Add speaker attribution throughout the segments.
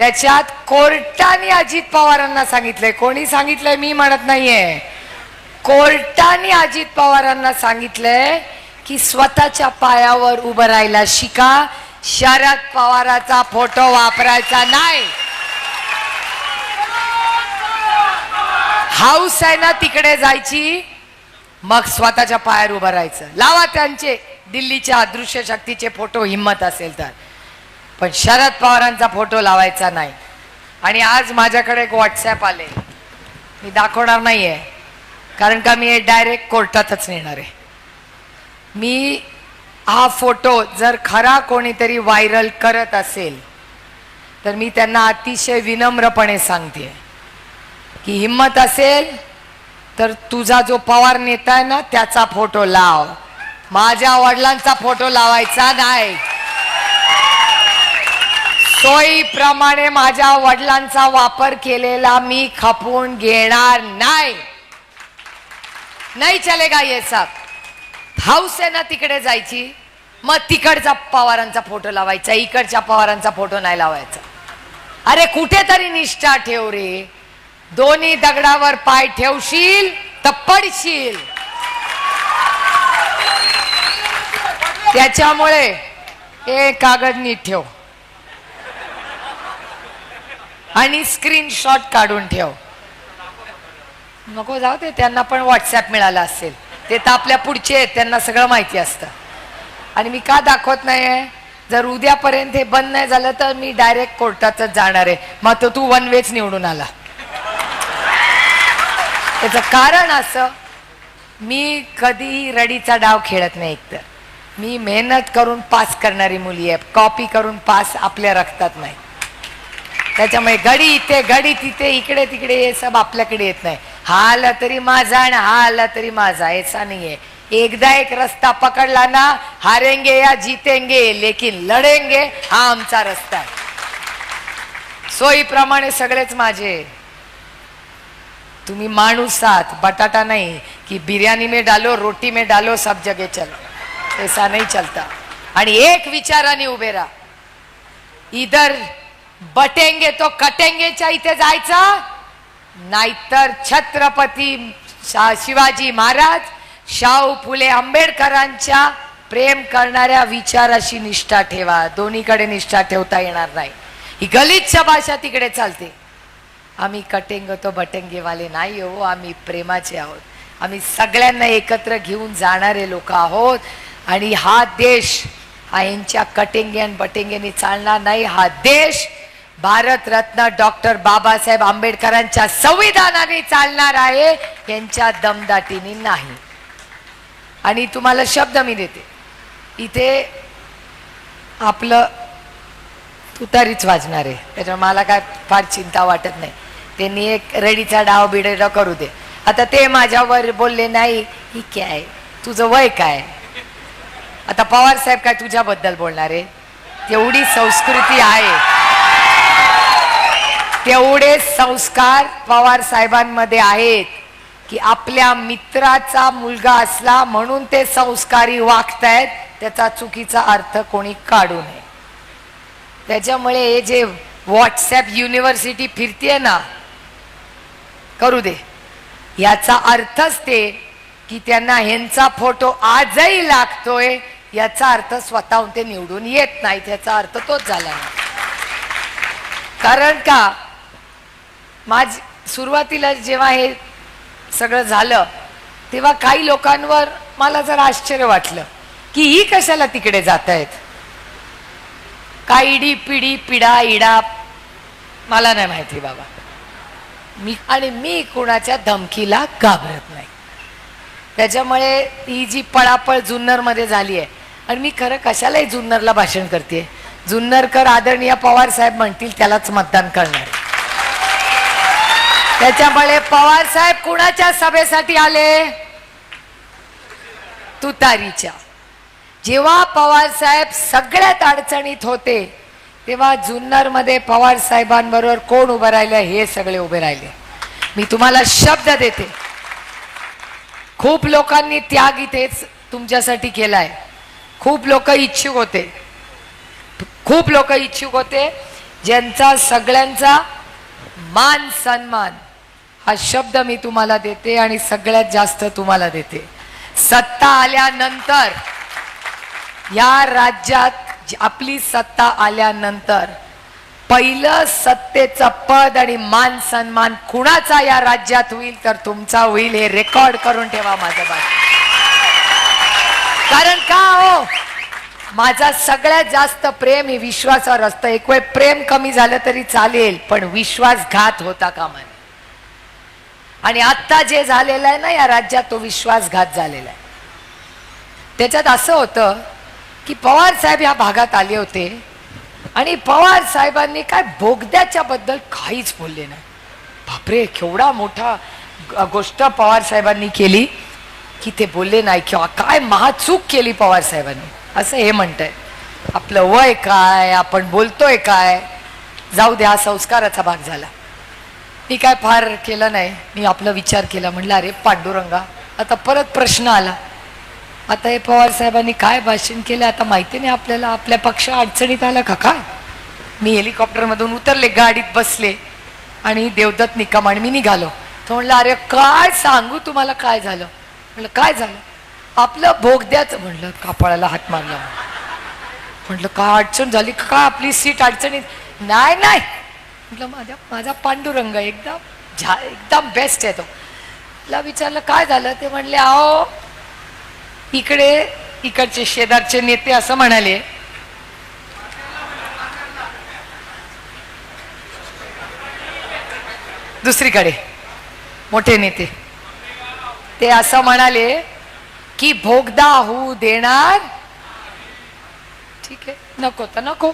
Speaker 1: त्याच्यात कोर्टाने अजित पवारांना सांगितलंय. कोणी सांगितलंय? मी म्हणत नाहीये. कोर्टाने अजित पवारांना सांगितलंय की स्वतःच्या पायावर उभं राहायला शिका. शरद पवाराचा फोटो वापरायचा नाही. हाऊस आहे ना तिकडे जायची. मग स्वतःच्या पायावर उभं राहायचं. लावा त्यांचे दिल्लीच्या अदृश्य शक्तीचे फोटो हिंमत असेल तर. पण शरद पवारांचा फोटो लावायचा नाही. आणि आज माझ्याकडे एक व्हॉट्सॲप आले. मी दाखवणार नाही आहे कारण का मी डायरेक्ट कोर्टातच नेणार आहे. मी हा फोटो जर खरा कोणीतरी व्हायरल करत असेल तर मी त्यांना अतिशय विनम्रपणे सांगते. की हिंमत असेल तर तुझा जो पवार नेता आहे ना त्याचा फोटो लाव. माझ्या वडिलांचा फोटो लावायचा नाही. सोयीप्रमाणे माझ्या वडिलांचा वापर केलेला मी खपून घेणार नाही. नाही चलेगा ये साथ. हाऊस आहे ना तिकडे जायची. मग तिकडचा पवारांचा फोटो लावायचा इकडच्या पवारांचा फोटो नाही लावायचा. अरे कुठेतरी निष्ठा ठेव रे. दोन्ही दगडावर पाय ठेवशील तर पडशील. त्याच्यामुळे हे कागद नीट ठेव. आणि स्क्रीनशॉट काढून ठेव. नको जाऊ दे त्यांना पण व्हॉट्सॲप मिळाला असेल. ते तर आपल्या पुढचे आहेत त्यांना सगळं माहिती असतं. आणि मी का दाखवत नाही आहे जर उद्यापर्यंत हे बंद नाही झालं तर मी डायरेक्ट कोर्टातच जाणार आहे. मग तो तू वन वेच निवडून आला. त्याचं कारण असं मी कधीही रडीचा डाव खेळत नाही एकतर. मी मेहनत करून पास करणारी मुली आहे. कॉपी करून पास आपल्या रक्तात नाही. त्याच्यामुळे गडी इथे गडी तिथे इकडे तिकडे हे सब आपल्याकडे येत नाही. हा आला तरी माझा आणि हा आला तरी माझा याचा आहे एकदा एक रस्ता पकडला ना हारेंगे या जितेंगे लेकिन लढेंगे हा आमचा रस्ता आहे. सोयीप्रमाणे सगळेच माझे. तुम्ही माणूस आहात बटाटा नाही की बिर्याणी में डालो रोटी में डालो सब जगे चलो. ऐसा नाही चलता. आणि एक विचाराने उभे राहा. इधर बटेंगे तो कटेंगेच्या इथे जायचं. नाहीतर छत्रपती शा- शिवाजी महाराज शाहू फुले आंबेडकरांच्या प्रेम करणाऱ्या विचाराशी निष्ठा ठेवा. दोन्हीकडे निष्ठा ठेवता येणार नाही. ही गलिच्छ भाषा तिकडे चालते. आम्ही कटेंग तो बटेंगेवाले नाही हो आम्ही प्रेमाचे आहोत. आम्ही सगळ्यांना एकत्र घेऊन जाणारे लोक आहोत आणि हा देश हा यांच्या कटेंगे आणि बटेंगेने चालणार नाही. हा देश भारतरत्न डॉक्टर बाबासाहेब आंबेडकरांच्या संविधानाने चालणार आहे यांच्या दमदाटीने नाही. आणि तुम्हाला शब्द मी देते. इथे आपलं तुतारीच वाजणार आहे. त्याच्यामुळे मला काय फार चिंता वाटत नाही. त्यांनी एक रेडीचा डाव बिडेडा करू दे. आता ते माझ्यावर बोलले नाही ही काय तुझं वय काय आता पवार साहेब काय तुझ्याबद्दल बोलणार आहे? तेवढी संस्कृती आहे. तेवढे संस्कार पवार साहेबांमध्ये आहेत की आपल्या मित्राचा मुलगा असला म्हणून ते संस्कारी वागतायत त्याचा चुकीचा अर्थ कोणी काढू नये. त्याच्यामुळे हे जे व्हॉट्सॲप युनिव्हर्सिटी फिरतीये ना करू दे. याचा अर्थच ते की त्यांना ह्यांचा फोटो आजही लागतोय याचा अर्थ स्वतःहून ते निवडून येत नाही त्याचा अर्थ तोच झाला. कारण का? माझ सुरुवातीला जेव्हा हे सगळं झालं तेव्हा काही लोकांवर मला जरा आश्चर्य वाटलं की ही कशाला तिकडे जात आहेत का इडी पिढी पिढा इडा मला नाही माहिती बाबा. मी आणि मी कुणाच्या धमकीला घाबरत नाही. त्याच्यामुळे ही जी पळापळ जुन्नरमध्ये झाली आहे आणि मी खरं कशालाही जुन्नरला भाषण करते जुन्नरकर आदरणीय पवार साहेब म्हणतील त्यालाच मतदान करणार. त्याच्यामुळे पवार साहेब कुणाच्या सभेसाठी आले? तुतारीच्या. जेव्हा पवार साहेब सगळ्यात अडचणीत होते तेव्हा जुन्नरमध्ये पवार साहेबांबरोबर कोण उभं राहिलं हे सगळे उभे राहिले. मी तुम्हाला शब्द देते. खूप लोकांनी त्याग इथेच तुमच्यासाठी केलाय. खूप लोक इच्छुक होते. खूप लोक इच्छुक होते ज्यांचा सगळ्यांचा मान सन्मान हा शब्द मी तुम्हाला देते आणि सगळ्यात जास्त तुम्हाला देते. सत्ता आल्यानंतर या राज्यात आपली सत्ता आल्यानंतर पहिलं सत्तेचं पद आणि मान सन्मान कुणाचा या राज्यात होईल तर तुमचा होईल हे रेकॉर्ड करून ठेवा माझं बात कारण का हो? माझा सगळ्यात जास्त प्रेम हे विश्वासावर असतं. एक वेळ प्रेम कमी झालं तरी चालेल पण विश्वासघात होता कामा नये. आणि आत्ता जे झालेलं आहे ना या राज्यात तो विश्वासघात झालेला आहे. त्याच्यात असं होतं की पवार साहेब या भागात आले होते आणि पवार साहेबांनी काय बोगद्याच्या बद्दल काहीच बोलले नाही. बापरे केवढा मोठा गोष्ट पवार साहेबांनी केली की ते बोलले नाही किंवा काय महाचूक केली पवार साहेबांनी. असं हे म्हणतंय. आपलं वय काय आपण बोलतोय काय? जाऊ द्या हा संस्काराचा भाग झाला. मी काय फार केलं नाही. मी आपला विचार केला. म्हणलं अरे पांडुरंगा आता परत प्रश्न आला. आता हे पवार साहेबांनी काय भाषण केलं? आता माहिती नाही आपल्याला. आपल्या पक्ष अडचणीत आला का काय? मी हेलिकॉप्टरमधून उतरले गाडीत बसले आणि देवदत्त निकम आणि मी निघालो. तो म्हणलं अरे काय सांगू तुम्हाला? काय झालं? म्हणलं काय झालं? आपलं भोगद्याचं म्हणलं कापळाला हात मारला. म्हटलं काय अडचण झाली? का आपली सीट अडचणीत? नाही नाही. म्हटलं माझ्या माझा पांडुरंग एकदम झा एकदम बेस्ट आहे तो. तिला विचारलं काय झालं? ते म्हणले अहो इकडे इकडचे शेजारचे नेते असं म्हणाले. दुसरीकडे मोठे नेते. ते असं म्हणाले की भोगदा होऊ देणार. ठीक आहे नको तर नको.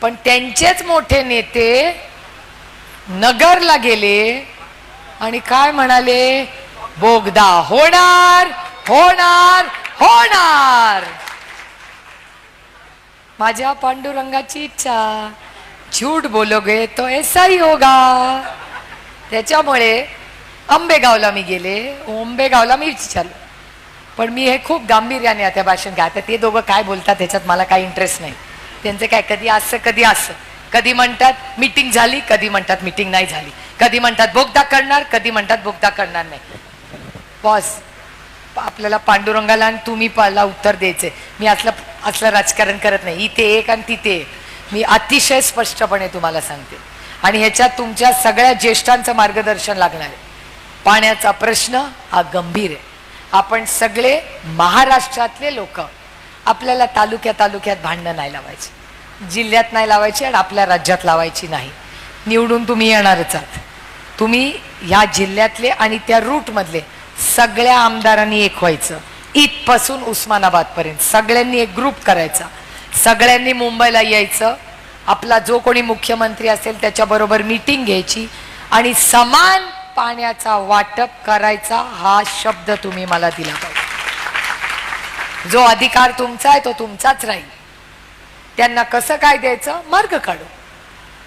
Speaker 1: पण त्यांचेच मोठे नेते नगरला गेले आणि काय म्हणाले? बोगदा होणार होणार होणार. माझ्या पांडुरंगाची इच्छा. झूट बोलोगे तो ऐसा ही होगा. त्याच्यामुळे आंबेगावला मी गेले. आंबेगावला मी विचारलो. पण मी हे खूप गांभीर्याने आता भाषण घ्या. आता ते दोघं काय बोलतात त्याच्यात मला काही इंटरेस्ट नाही. त्यांचं काय कधी असं कधी असं. कधी म्हणतात मिटिंग झाली कधी म्हणतात मिटिंग नाही झाली. कधी म्हणतात बोगदा करणार कधी म्हणतात बोगदा करणार नाही. बॉस आपल्याला पांडुरंगाला आणि तुम्ही पाला उत्तर द्यायचे मी असलं असलं राजकारण करत नाही. इथे एक आणि तिथे एक. मी अतिशय स्पष्टपणे तुम्हाला सांगते. आणि ह्याच्यात तुमच्या सगळ्या ज्येष्ठांचं मार्गदर्शन लागणार आहे. पाण्याचा प्रश्न हा गंभीर आहे. आपण सगळे महाराष्ट्रातले लोक आपल्याला तालुक्या तालुक्यात भांडणं नाही लावायची. जिल्ह्यात नाही लावायची आणि आपल्या राज्यात लावायची नाही. निवडून तुम्ही येणारच आहात. तुम्ही ह्या जिल्ह्यातले आणि त्या रूटमधले सगळ्या आमदारांनी एक व्हायचं. इथपासून उस्मानाबादपर्यंत सगळ्यांनी एक ग्रुप करायचा. सगळ्यांनी मुंबईला यायचं. आपला जो कोणी मुख्यमंत्री असेल त्याच्याबरोबर मीटिंग घ्यायची आणि समान पाण्याचा वाटप करायचा हा शब्द तुम्ही मला दिला पाहिजे. जो अधिकार तुमचा आहे तो तुमचाच राहील. त्यांना कसं काय द्यायचं? मार्ग काढू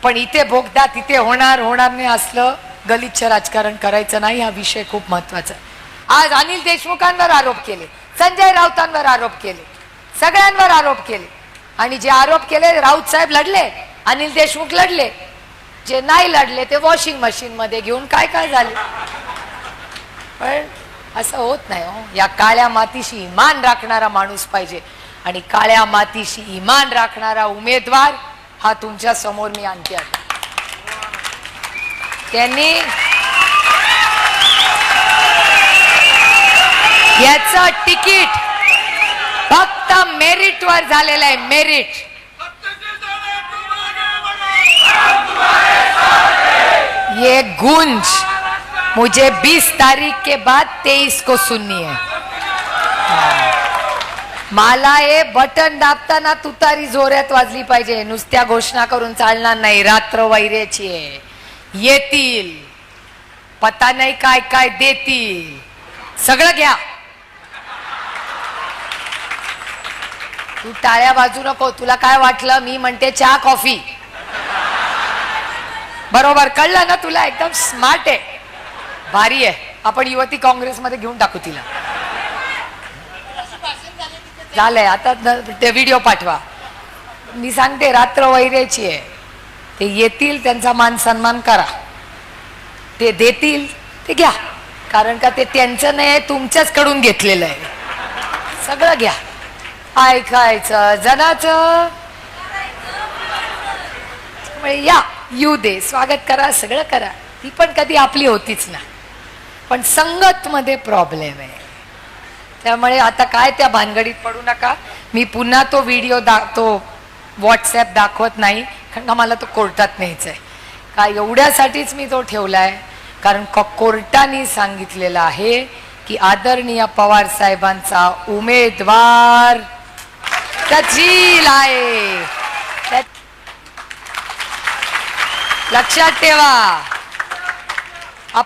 Speaker 1: पण इथे भोगदा तिथे होणार होणार नाही असलं गलिच्छ राजकारण करायचं नाही हा विषय खूप महत्त्वाचा आज अनिल देशमुखांवर आरोप केले संजय राऊतांवर आरोप केले सगळ्यांवर आरोप केले. आणि जे आरोप केले राऊत साहेब लढले अनिल देशमुख लढले. जे नाही लढले ते वॉशिंग मशीन मध्ये घेऊन काय काय झाले? पण असं होत नाही हो. या काळ्या मातीशी इमान राखणारा माणूस पाहिजे. आणि काळ्या मातीशी इमान राखणारा उमेदवार हा तुमच्यासमोर मी आणते आहे त्यांनी याचा तिकीट फक्त मेरिट वर झालेलं आहे मेरिट ये गुंज. मुझे 20 तारीख के बाद 23 को सुननी है। मला हे बटन दाबताना तुतारी जोऱ्यात वाजली पाहिजे. नुसत्या घोषणा करून चालणार नाही. रात्र वैर्याची आहे. येतील. पता नाही काय काय देतील. सगळं घ्या. तू टाळ्या बाजू नको. तुला काय वाटलं? मी म्हणते चहा कॉफी. बरोबर कळलं ना तुला? एकदम स्मार्ट आहे. भारी आहे. आपण युवती काँग्रेसमध्ये घेऊन टाकू तिला. झालंय. आता ते व्हिडिओ पाठवा. मी सांगते रात्र वैऱ्याची आहे. ते येतील त्यांचा मान सन्मान करा. ते देतील ते घ्या. कारण का ते त्यांचं नाही आहे तुमच्याच कडून घेतलेलं आहे. सगळं घ्या. ऐकायचं जनाचं. या येऊ दे. स्वागत करा सगळं करा. ती पण कधी आपली होतीच ना. पण संगतमध्ये प्रॉब्लेम आहे. त्यामुळे आता काय त्या भानगडीत पडू नका. मी पुन्हा तो व्हिडिओ दा तो व्हॉट्सॲप दाखवत नाही कारण का मला तो कोर्टात न्यायचा आहे का एवढ्यासाठीच मी तो ठेवला आहे कारण का कोर्टाने सांगितलेलं आहे की आदरणीय पवार साहेबांचा उमेदवार तजील आहे. त्या- लक्षात ठेवा.